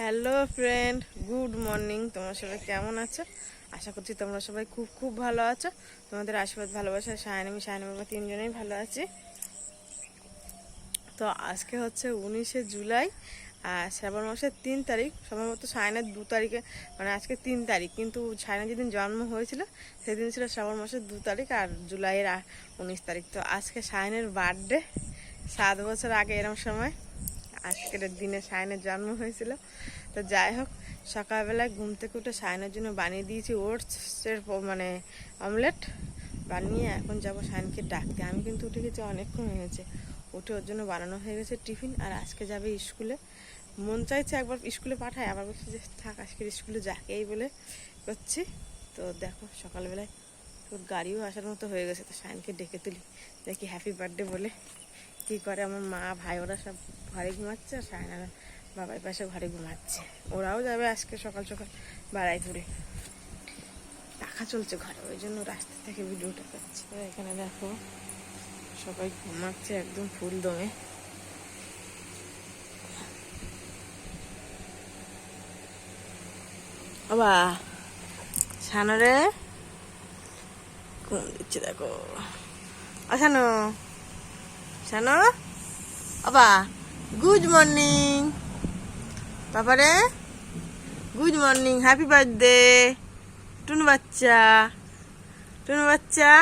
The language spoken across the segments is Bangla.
Hello friend, good morning. তোমরা সবাই কেমন আছো? আশা করছি তোমরা সবাই খুব খুব ভালো আছো। তোমাদের আশীর্বাদ, ভালোবাসা সায়নামি সায়না বাবা তিনজনেই ভালো আছি। তো আজকে হচ্ছে উনিশে জুলাই, আর শ্রাবণ মাসের তিন তারিখ। সম্ভবত সায়নের দু তারিখে মানে আজকে তিন তারিখ। কিন্তু সায়নের যেদিন জন্ম হয়েছিল, সেদিন ছিল শ্রাবণ মাসের দু তারিখ আর জুলাইয়ের উনিশ তারিখ। তো আজকে সায়নের বার্থডে, সাত বছর আগে এরম সময়। আজকের দিনে সায়নের জন্ম হয়েছিল। তো যাই হোক, সকালবেলায় ঘুম থেকে উঠে সায়নের জন্য বানিয়ে দিয়েছি ওটসের মানে অমলেট। বানিয়ে এখন যাব সায়নকে ডাকতে। আমি কিন্তু উঠে গেছি অনেকক্ষণ হয়েছে উঠে ওর জন্য বানানো হয়ে গেছে টিফিন আর আজকে যাবে স্কুলে। মন চাইছে একবার স্কুলে পাঠায়, আবার বলছে যে, থাক, আজকের স্কুলে যাক এই বলে করছি। তো দেখো, সকালবেলায় তোর গাড়িও আসার মতো হয়ে গেছে। তো সায়নকে ডেকে তুলি, দেখি হ্যাপি বার্থডে বলে। কি করে? আমার মা, ভাই, ওরা সব ঘরে ঘুমাচ্ছে আর সায়নারা বাবার পাশে ঘরে ঘুমাচ্ছে। ওরাও যাবে আজকে সকাল সকাল বাড়াইপুরে টাকা চলছে ঘরে, ওই জন্য রাস্তা থেকে ভিডিওটা তো এখানে দেখো, সবাই ঘুমাচ্ছে একদম ফুল দমে। বাবা সানারে ঘুম দিচ্ছে, দেখো। আসানো শানো বাবা গুড মর্নিং তারপরে good morning happy birthday Tunu বাচ্চা টুনু বাচ্চা,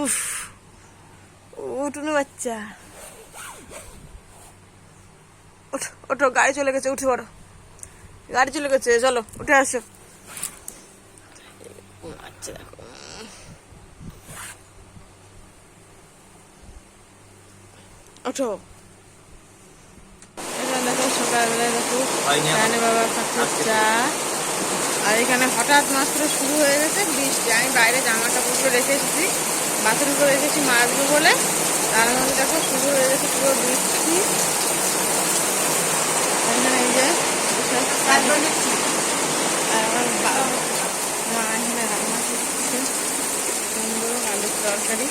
উফ, ও টুনু বাচ্চা। ওঠো ওঠো, গাড়ি চলে গেছে, উঠে পড়ো। গাড়ি চলে গেছে, চলো, উঠে আসো। ওঠো। এখানে দেখো সকালবেলায় দেখো রানী বাবা খাচ্ছে চা আর এখানে হঠাৎ মাত্র শুরু হয়ে গেছে বৃষ্টি। আমি বাইরে জামা কাপড়গুলো রেখে এসেছি বাথরুম করে রেখেছি মাছবো বলে। তার মধ্যে দেখো শুরু হয়ে গেছে পুরো বৃষ্টি। এখানে এই যে আমার মা এখানে রান্না করছে। সুন্দর আলুর তরকারি।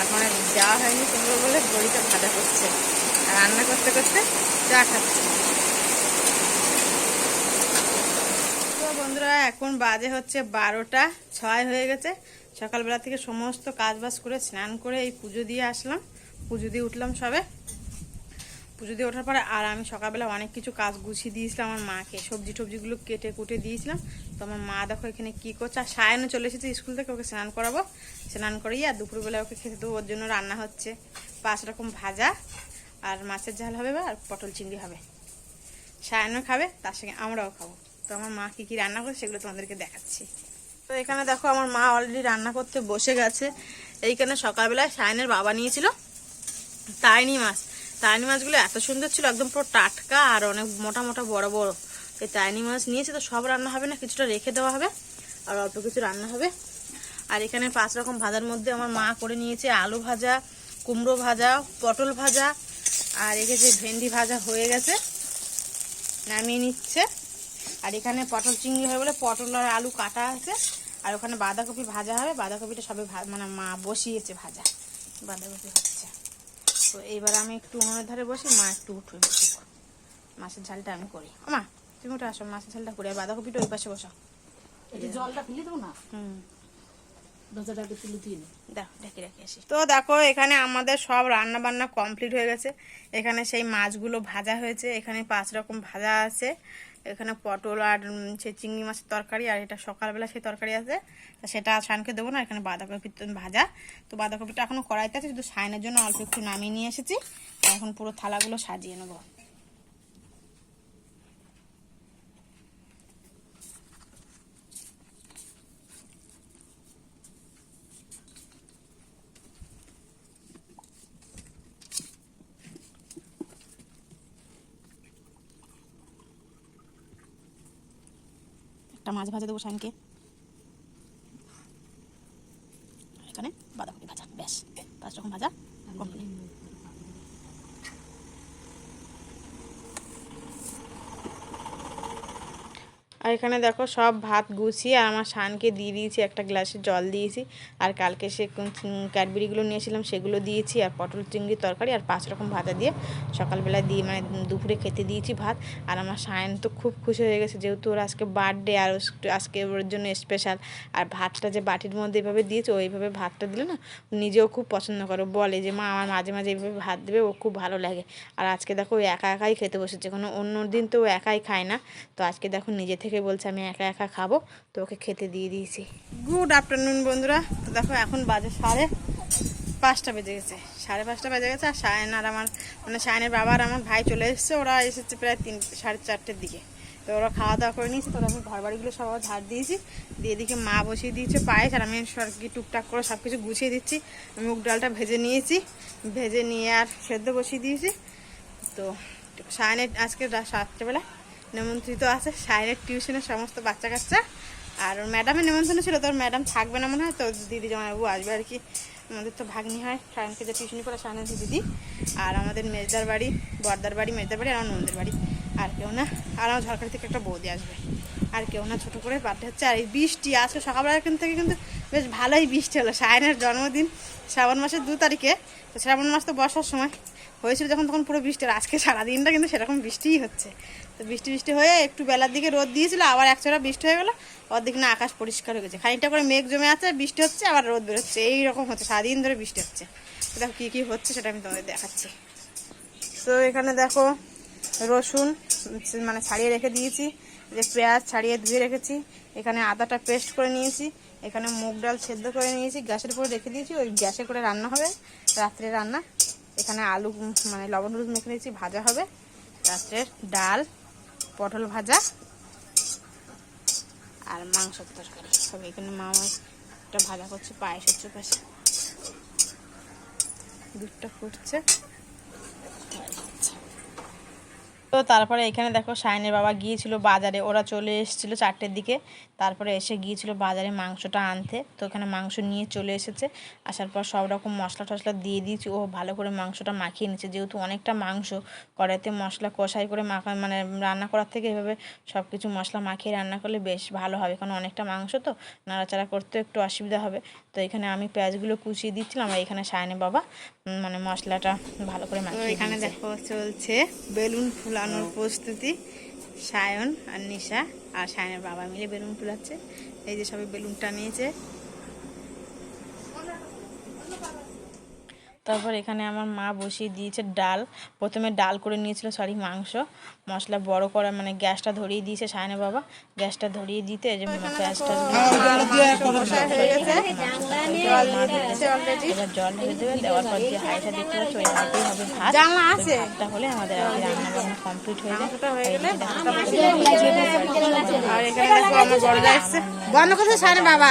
এখন যাওয়া হয়নি সুন্দর বলে বড়িটা ভাজা করছে আর রান্না করতে করতে চা খাচ্ছে। বন্ধুরা, এখন বাজে হচ্ছে বারোটা, ছয় হয়ে গেছে। সকালবেলা থেকে সমস্ত কাজ বাজ করে স্নান করে এই পুজো দিয়ে আসলাম। পুজো দিয়ে উঠলাম সবে। পুজো দিয়ে ওঠার পরে আর আমি সকালবেলা অনেক কিছু কাজ গুছিয়ে দিয়েছিলাম, আমার মাকে সবজি টবজিগুলো কেটে কুটে দিয়েছিলাম। তো আমার মা দেখো এখানে কি করছে? আর সায়নও চলে এসেছে স্কুল থেকে, ওকে স্নান করাবো। স্নান করিয়ে আর দুপুরবেলা ওকে খেতে দেবো, ওর জন্য রান্না হচ্ছে পাঁচ রকম ভাজা, আর মাছের ঝাল হবে বা আর পটল চিংড়ি হবে। সায়নও খাবে, তার সঙ্গে আমরাও খাব। তো আমার মা কী কী রান্না করে সেগুলো তোমাদেরকে দেখাচ্ছি। তো এখানে দেখো আমার মা অলরেডি রান্না করতে বসে গেছে। এইখানে সকালবেলায় সায়নের বাবা নিয়েছিল, তাইনি মাছ। তাইনি মাছগুলো এত সুন্দর ছিল, একদম পুরো টাটকা আর অনেক মোটা মোটা বড় বড়। এই তাইনি মাছ নিয়েছে, তো সব রান্না হবে না, কিছুটা রেখে দেওয়া হবে, আর অল্প কিছু রান্না হবে। আর এখানে পাঁচ রকম ভাজার মধ্যে আমার মা করে নিয়েছে আলু ভাজা, কুমড়ো ভাজা, পটল ভাজা, আর এখানে যে ভেন্ডি ভাজা হয়ে গেছে, নামিয়ে নিচ্ছে। আর এখানে পটল চিংড়ি হবে বলে পটল আর আলু কাটা আছে, আর ওখানে বাঁধাকপি ভাজা হবে, বাঁধাকপিটা সবে মানে মা বসিয়েছে ভাজা, বাঁধাকপি হচ্ছে তো এইবার আমি একটু উনুনের ধারে বসি মা একটু উঠে বসি। মাছের ঝালটা আমি করি। মা তুমি উঠে আসো মাছের ঝালটা করি আর বাঁধাকপিটা ওই পাশে বসো একটু জলটা ফেলে দেবো না। হুম। তো দেখো এখানে আমাদের সব রান্না বান্না কমপ্লিট হয়ে গেছে। এখানে সেই মাছগুলো ভাজা হয়েছে এখানে পাঁচ রকম ভাজা আছে। এখানে পটল আর সে চিংড়ি মাছের তরকারি আর এটা সকালবেলা সেই তরকারি আছে। তা সেটা সায়নকে দেবো না, এখানে বাঁধাকপি ভাজা। তো বাঁধাকপিটা এখনও কড়াইতে আছে, শুধু সাইনের জন্য অল্প একটু নামিয়ে নিয়ে এসেছি। এখন পুরো থালাগুলো সাজিয়ে নেব। মাছ ভাজা দেবো সায়নকে আর এখানে বাঁধাকপি ভাজা ব্যাস পাঁচ রকম ভাজা কমপ্লিট আর এখানে দেখো সব ভাত গুছিয়ে আর আমার শানকে দিয়ে দিয়েছি, একটা গ্লাসে জল দিয়েছি। আর কালকে সে ক্যাডবেরিগুলো নিয়েছিলাম সেগুলো দিয়েছি, আর পটল চিংড়ির তরকারি আর পাঁচ রকম ভাজা দিয়ে সকালবেলা দিয়ে মানে দুপুরে খেতে দিয়েছি ভাত। আর আমার সায়ন তো খুব খুশি হয়ে গেছে যেহেতু ওর আজকে বার্থডে আর আজকে ওর জন্য স্পেশাল। আর ভাতটা যে বাটির মধ্যে এভাবে দিয়েছে ওইভাবে ভাতটা দিলে না নিজেও খুব পছন্দ করে। বলে যে, মা, আমার মাঝে মাঝে এইভাবে ভাত দেবে, ও খুব ভালো লাগে। আর আজকে দেখো ও একা একাই খেতে বসেছে। কোনো অন্য দিন তো ও একাই খায় না। তো আজকে দেখো নিজে থেকে বলছে, আমি একা একা খাব, তো ওকে খেতে দিয়ে দিয়েছি। গুড আফটারনুন বন্ধুরা। তো দেখো, এখন বাজে সাড়ে পাঁচটা বেজে গেছে। সাড়ে পাঁচটা বেজে গেছে, আর সায়ন আর আমার মানে সায়নের বাবা আর আমার ভাই চলে এসেছে। ওরা এসেছে প্রায় তিন, সাড়ে চারটের দিকে। তো ওরা খাওয়া দাওয়া করে নিয়েছে। তো আমি ঘর বাড়িগুলো সব ঝাড় দিয়েছি। দিয়ে দিকে মা বসিয়ে দিয়েছে পায়েস, আর আমি সব কি টুকটাক করে সব কিছু গুছিয়ে দিচ্ছি। মুগ ডালটা ভেজে নিয়েছি। ভেজে নিয়ে আর সেদ্ধ বসিয়ে দিয়েছি। তো সায়নের আজকে রা- রাত্রেবেলা নেমন্ত্রিত আছে সায়নের টিউশনের সমস্ত বাচ্চা কাচ্চা। আর ওর ম্যাডামের নেমন্ত্রণ ছিল, তোর ম্যাডাম থাকবে না মনে হয় তো দিদি জামাইবাবু আসবে আর কি। আমাদের তো ভাগ্নি হয়, সায়নকে যে টিউশনি করে সায়নের দিদি। আর আমাদের মেজদার বাড়ি, বর্দার বাড়ি, মেজদার বাড়ি, আর আমার নন্দের বাড়ি। আর কেউ না, আর আমার ঝড়খালি থেকে একটা বৌদি আসবে। আর কেউ না, ছোটো করে বার্থডে হচ্ছে, আর এই বৃষ্টি আজকে সকালবেলা কিন্তু থেকে কিন্তু বেশ ভালোই বৃষ্টি হলো। সায়নের জন্মদিন, শ্রাবণ মাসের দু তারিখে, তো শ্রাবণ মাস তো বর্ষার সময়। হয়েছিল যখন তখন পুরো বৃষ্টি, আর আজকে সারাদিনটা কিন্তু সেরকম বৃষ্টিই হচ্ছে। তো বৃষ্টি বৃষ্টি হয়ে একটু বেলার দিকে রোদ দিয়েছিল, আবার এক একচোরা বৃষ্টি হয়ে গেলো অর্ধেক না আকাশ পরিষ্কার হয়ে গেছে। খানিকটা করে মেঘ জমে আছে, বৃষ্টি হচ্ছে, আবার রোদ বেরোচ্ছে, এইরকম হচ্ছে, সারাদিন ধরে বৃষ্টি হচ্ছে। দেখো কী কী হচ্ছে সেটা আমি তোমাদের দেখাচ্ছি। তো এখানে দেখো রসুন মানে ছাড়িয়ে রেখে দিয়েছি, যে পেঁয়াজ ছাড়িয়ে ধুয়ে রেখেছি, এখানে আদাটা পেস্ট করে নিয়েছি, এখানে মুগ ডাল সেদ্ধ করে নিয়েছি, গ্যাসের উপরে রেখে দিয়েছি, ওই গ্যাসে করে রান্না হবে, রাত্রে রান্না। এখানে আলু মানে লবণ হলুদ মেখে নিয়েছি, ভাজা হবে। রাত্রের ডাল, পটল ভাজা আর মাংসের তরকারি। সব এখানে মা একটা ভাজা করছে পায়েস হচ্ছে পাশে দুধটা ফুটছে। তো তারপরে এখানে দেখো সায়নের বাবা গিয়েছিল বাজারে, ওরা চলে এসেছিল চারটের দিকে। তারপরে এসে গিয়েছিল বাজারে মাংসটা আনতে। তো এখানে মাংস নিয়ে চলে এসেছে। আসার পর সব রকম মশলা টশলা দিয়ে দিয়েছি। ও ভালো করে মাংসটা মাখিয়ে নিচ্ছে যেহেতু অনেকটা মাংস কড়াইতে মশলা কষাই করে মাখা মানে রান্না করার থেকে এভাবে সব কিছু মশলা মাখিয়ে রান্না করলে বেশ ভালো হবে। কারণ অনেকটা মাংস তো, নাড়াচাড়া করতে একটু অসুবিধা হবে। তো এখানে আমি পেঁয়াজগুলো কুচিয়ে দিচ্ছিলাম আর এখানে সায়নে বাবা মানে মশলাটা ভালো করে মাখিয়ে এখানে দেখো চলছে বেলুন ফুলানোর প্রস্তুতি সায়ন আর নিশা আর সায়নের বাবা মিলে বেলুন ফুলাচ্ছে। এই যে সবাই বেলুনটা নিয়েছে। তারপর এখানে আমার মা বসিয়ে দিয়েছে ডাল। প্রথমে ডাল করে নিয়েছিল সরি মাংস। মশলা বড় করা মানে গ্যাসটা ধরিয়ে দিয়েছে সায়নে বাবা। গ্যাসটা ধরিয়ে দিতে যে গ্যাসটা জল ঢেলে দেবে দেওয়ার পর যে হাঁড়িটা দেখতে পাচ্ছ ওই হাঁড়িতেই হবে ভাত। ভাতটা হলে আমাদের রান্না বান্না কমপ্লিট হয়ে বন্ধ করছে সায়নে বাবা?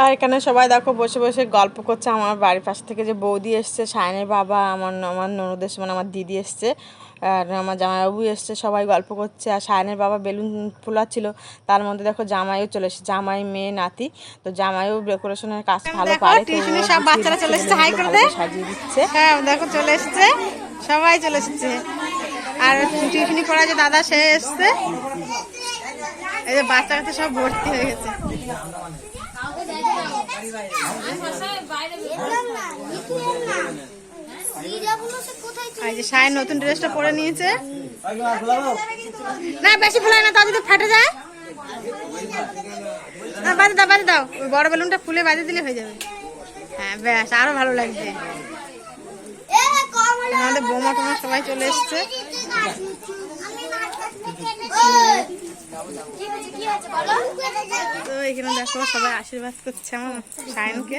আর এখানে সবাই দেখো বসে বসে গল্প করছে। আমার বাড়ির পাশ থেকে যে বৌদি এসছে সায়নের বাবা আমার আমার ননদ এসছে মানে আমার দিদি এসছে আর আমার জামাইবাবু এসছে সবাই গল্প করছে। আর সায়নের বাবা বেলুন ফুলাচ্ছিল তার মধ্যে দেখো জামাইও চলে এসেছে জামাই মেয়ে নাতি। তো জামাইও ডেকোরেশনের কাজ ভালো পারে ও সব বাচ্চারা চলে এসেছে হাই ভালো সাজিয়ে দিচ্ছে। হ্যাঁ দেখো চলে এসছে সবাই চলে এসেছে। আর টিউশনি পড়া যে দাদা সে এসছে। এই যে বাচ্চা কাচ্চা সব ভর্তি হয়ে গেছে। এই যে সায়ের নতুন ড্রেসটা পরে নিয়েছে। না বেশি ফুলায় না তা ফাটে যায়। না বাজে দাও বাজে দাও। ওই বড় বেলুনটা ফুলে বাজে দিলে হয়ে যাবে। হ্যাঁ ব্যাস আরও ভালো লাগছে। আমাদের বোমা টোমা সবাই চলে এসছে। তো এখানে দেখো সবাই আশীর্বাদ করছে আমার সায়নকে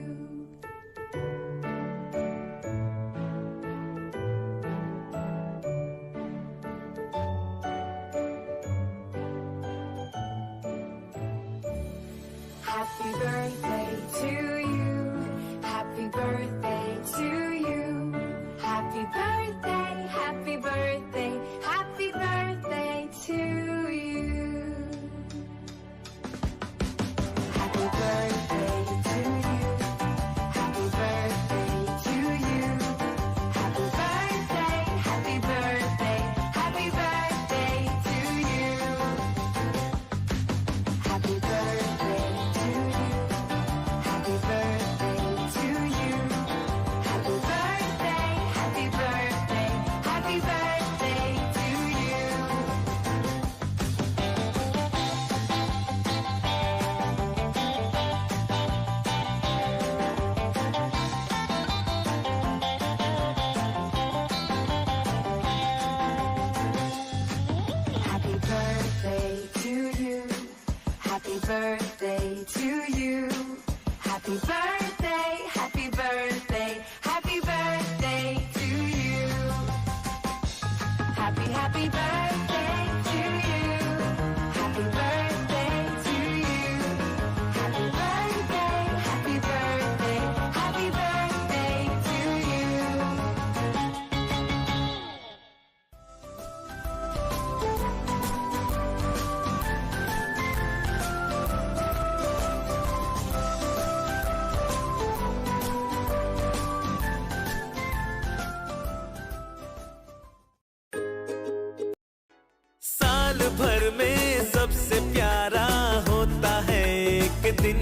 साल भर में सबसे प्यारा होता है एक दिन।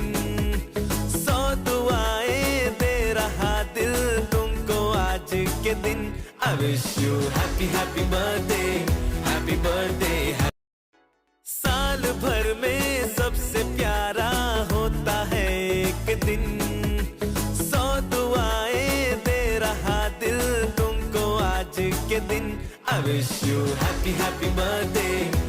सौ दुआएँ दे रहा दिल तुमको आज के दिन। I wish you happy happy birthday happy birthday साल भर में सबसे प्यारा होता है एक दिन। सौ दुआएँ दे रहा दिल तुमको आज के दिन। You happy happy birthday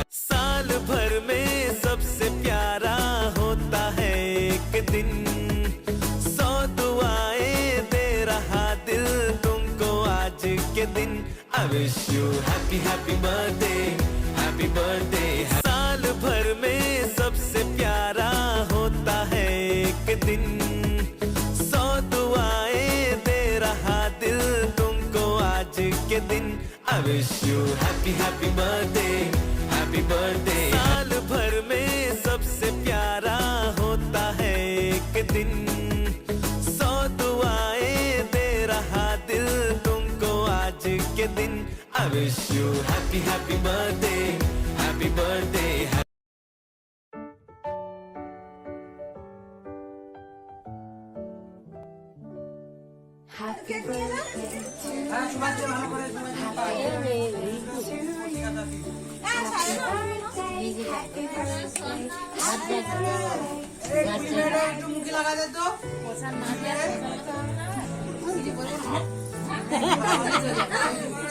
wish you happy happy birthday happy birthday साल भर में सबसे प्यारा होता है एक दिन सौ दुआएँ दे रहा दिल तुमको आज के दिन I wish you happy happy birthday happy birthday I wish you happy happy birthday happy birthday Happy birthday to you. Happy birthday. Happy birthday, happy birthday, happy birthday.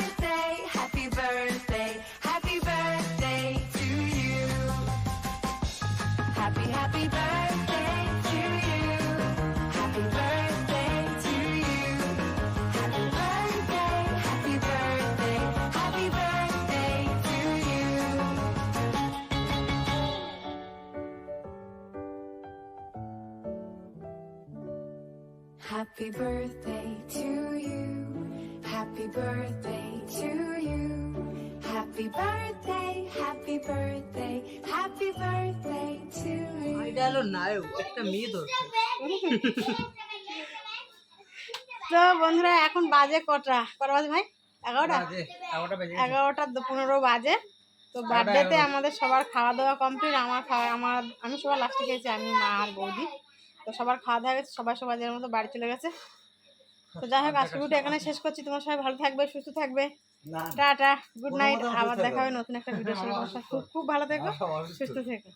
Happy birthday to you. Happy birthday to you. Happy birthday, happy birthday, happy birthday to you. এটা হলো নায়ক একটা মেয়ে ধরছে তো বন্ধুরা এখন বাজে কটা? কটা বাজে ভাই? এগারোটা? বাজে, এগারোটা পনেরো বাজে। তো বার্থডেতে আমাদের সবার খাওয়া দাওয়া কমপ্লিট আমার খাওয়া আমার আমি সবার লাস্টে খেয়েছি আমি মা আর বৌদি। সবার খাওয়া দাওয়া গেছে সবাই সবাই যার মতো বাড়ি চলে গেছে। তো যাই হোক আজকে ভিডিও এখানে শেষ করছি। তোমার সবাই ভালো থাকবে সুস্থ থাকবে। টাটা গুড নাইট আবার দেখা হবে নতুন একটা ভিডিও খুব খুব ভালো থেকো সুস্থ। থেকো।